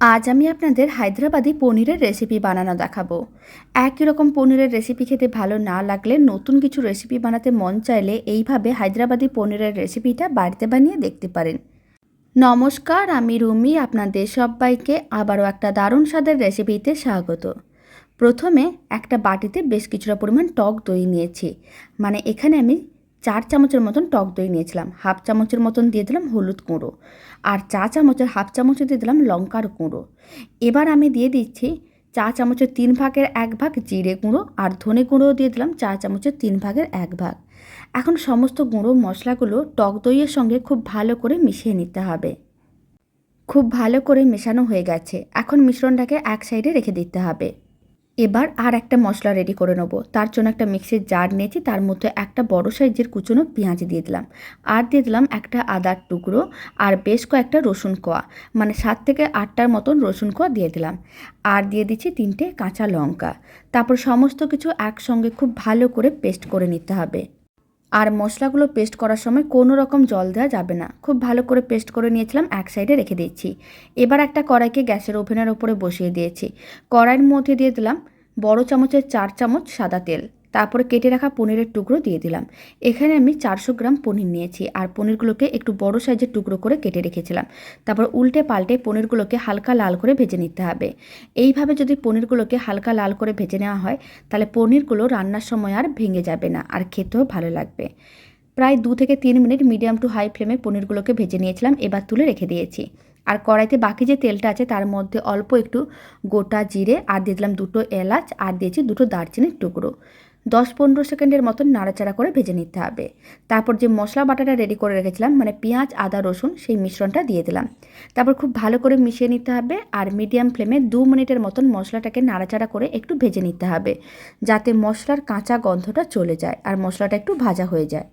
আজ আমি আপনাদের হায়দ্রাবাদি পনিরের রেসিপি বানানো দেখাবো। একই রকম পনিরের রেসিপি খেতে ভালো না লাগলে নতুন কিছু রেসিপি বানাতে মন চাইলে এইভাবে হায়দ্রাবাদি পনিরের রেসিপিটা বাড়িতে বানিয়ে দেখতে পারেন। নমস্কার, আমি রুমি, আপনাদের সবাইকে আবারও একটা দারুণ স্বাদের রেসিপিতে স্বাগত। প্রথমে একটা বাটিতে বেশ কিছুটা পরিমাণ টক দই নিয়েছি। মানে এখানে আমি চার চামচের মতন টক দই নিয়েছিলাম, হাফ চামচের মতন দিয়ে দিলাম হলুদ গুঁড়ো আর চা চামচের হাফ চামচ দিয়ে দিলাম লঙ্কার গুঁড়ো এবার আমি দিয়ে দিচ্ছি চা চামচের তিন ভাগের এক ভাগ জিরে গুঁড়ো আর ধনে গুঁড়ো দিয়ে দিলাম চা চামচের তিন ভাগের এক ভাগ। এখন সমস্ত গুঁড়ো মশলাগুলো টক দইয়ের সঙ্গে খুব ভালো করে মিশিয়ে নিতে হবে। খুব ভালো করে মেশানো হয়ে গেছে, এখন মিশ্রণটাকে এক সাইডে রেখে দিতে হবে। এবার আর একটা মশলা রেডি করে নেব। তার জন্য একটা মিক্সির জার নিয়েছি, তার মধ্যে একটা বড় সাইজের কুচনো পেঁয়াজ দিয়ে দিলাম। আর দিয়ে দিলাম একটা আদার টুকরো আর বেশ কয়েকটা রসুন কোয়া মানে সাত থেকে আটটার মতন রসুন কোয়া দিয়ে দিলাম। আর দিয়ে দিচ্ছি তিনটে কাঁচা লঙ্কা। তারপর সমস্ত কিছু একসঙ্গে খুব ভালো করে পেস্ট করে নিতে হবে। আর মশলাগুলো পেস্ট করার সময় কোনো রকম জল দেওয়া যাবে না। খুব ভালো করে পেস্ট করে নিয়েছিলাম, এক সাইডে রেখে দিয়েছি। এবার একটা কড়াইকে গ্যাসের ওভেনের ওপরে বসিয়ে দিয়েছি। কড়াইয়ের মধ্যে দিয়ে দিলাম বড় চামচের চার চামচ সাদা তেল। তারপরে কেটে রাখা পনিরের টুকরো দিয়ে দিলাম। এখানে আমি চারশো গ্রাম পনির নিয়েছি আর পনিরগুলোকে একটু বড় সাইজের টুকরো করে কেটে রেখেছিলাম। তারপর উল্টে পাল্টে পনিরগুলোকে হালকা লাল করে ভেজে নিতে হবে। এইভাবে যদি পনিরগুলোকে হালকা লাল করে ভেজে নেওয়া হয়, তাহলে পনিরগুলো রান্নার সময় আর ভেঙে যাবে না আর খেতেও ভালো লাগবে। প্রায় দু থেকে তিন মিনিট মিডিয়াম টু হাই ফ্লেমে পনিরগুলোকে ভেজে নিয়েছিলাম, এবার তুলে রেখে দিয়েছি। আর কড়াইতে বাকি যে তেলটা আছে, তার মধ্যে অল্প একটু গোটা জিরে আর দিয়ে দিলাম দুটো এলাচ আর দিয়েছি দুটো দারচিনির টুকরো। দশ পনেরো সেকেন্ডের মতন নাড়াচাড়া করে ভেজে নিতে হবে। তারপর যে মশলা বাটাটা রেডি করে রেখেছিলাম মানে পেঁয়াজ, আদা, রসুন, সেই মিশ্রণটা দিয়ে দিলাম। তারপর খুব ভালো করে মিশিয়ে নিতে হবে আর মিডিয়াম ফ্লেমে দু মিনিটের মতন মশলাটাকে নাড়াচাড়া করে একটু ভেজে নিতে হবে, যাতে মশলার কাঁচা গন্ধটা চলে যায় আর মশলাটা একটু ভাজা হয়ে যায়।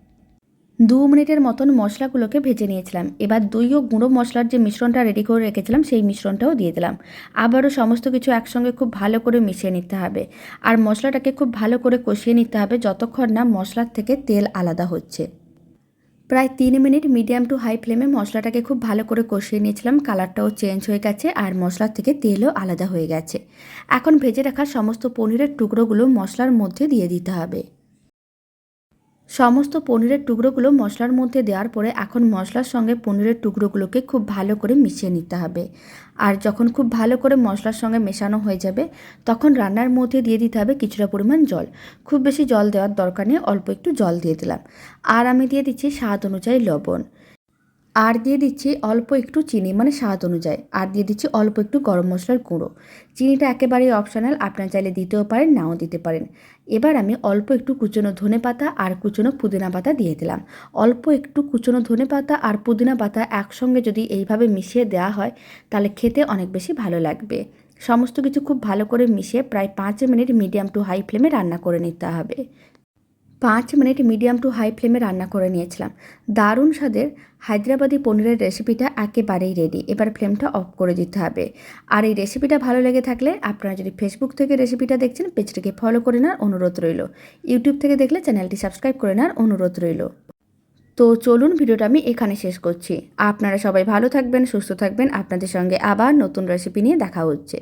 দু মিনিটের মতন মশলাগুলোকে ভেজে নিয়েছিলাম। এবার দই ও গুঁড়ো মশলার যে মিশ্রণটা রেডি করে রেখেছিলাম, সেই মিশ্রণটাও দিয়ে দিলাম। আবারও সমস্ত কিছু একসঙ্গে খুব ভালো করে মিশিয়ে নিতে হবে। আর মশলাটাকে খুব ভালো করে কষিয়ে নিতে হবে যতক্ষণ না মশলার থেকে তেল আলাদা হচ্ছে। প্রায় তিন মিনিট মিডিয়াম টু হাই ফ্লেমে মশলাটাকে খুব ভালো করে কষিয়ে নিয়েছিলাম। কালারটাও চেঞ্জ হয়ে গেছে আর মশলার থেকে তেলও আলাদা হয়ে গেছে। এখন ভেজে রাখা সমস্ত পনিরের টুকরোগুলো মশলার মধ্যে দিয়ে দিতে হবে। সমস্ত পনিরের টুকরোগুলো মশলার মধ্যে দেওয়ার পরে এখন মশলার সঙ্গে পনিরের টুকরোগুলোকে খুব ভালো করে মিশিয়ে নিতে হবে। আর যখন খুব ভালো করে মশলার সঙ্গে মেশানো হয়ে যাবে, তখন রান্নার মধ্যে দিয়ে দিতে হবে কিছুটা পরিমাণ জল। খুব বেশি জল দেওয়ার দরকার নেই, অল্প একটু জল দিয়ে দিলাম। আর আমি দিয়ে দিচ্ছি স্বাদ অনুযায়ী লবণ। আর দিয়ে দিচ্ছি অল্প একটু চিনি মানে স্বাদ অনুযায়ী। আর দিয়ে দিচ্ছি অল্প একটু গরম মশলার গুঁড়ো। চিনিটা একেবারেই অপশনাল, আপনারা চাইলে দিতেও পারেন, নাও দিতে পারেন। এবার আমি অল্প একটু কুচনো ধনে পাতা আর কুচনো পুদিনা পাতা দিয়ে দিলাম। অল্প একটু কুচনো ধনে পাতা আর পুদিনা পাতা একসঙ্গে যদি এইভাবে মিশিয়ে দেওয়া হয়, তাহলে খেতে অনেক বেশি ভালো লাগবে। সমস্ত কিছু খুব ভালো করে মিশিয়ে প্রায় পাঁচ মিনিট মিডিয়াম টু হাই ফ্লেমে রান্না করে নিতে হবে। পাঁচ মিনিট মিডিয়াম টু হাই ফ্লেমে রান্না করে নিয়েছিলাম। দারুণ স্বাদের হায়দ্রাবাদি পনিরের রেসিপিটা একেবারেই রেডি এবার ফ্লেমটা অফ করে দিতে হবে। আর এই রেসিপিটা ভালো লেগে থাকলে আপনারা যদি ফেসবুক থেকে রেসিপিটা দেখছেন, পেজটিকে ফলো করে নেওয়ার অনুরোধ রইল। ইউটিউব থেকে দেখলে চ্যানেলটি সাবস্ক্রাইব করে নেওয়ার অনুরোধ রইল। তো চলুন ভিডিওটা আমি এখানে শেষ করছি। আপনারা সবাই ভালো থাকবেন, সুস্থ থাকবেন। আপনাদের সঙ্গে আবার নতুন রেসিপি নিয়ে দেখা হচ্ছে।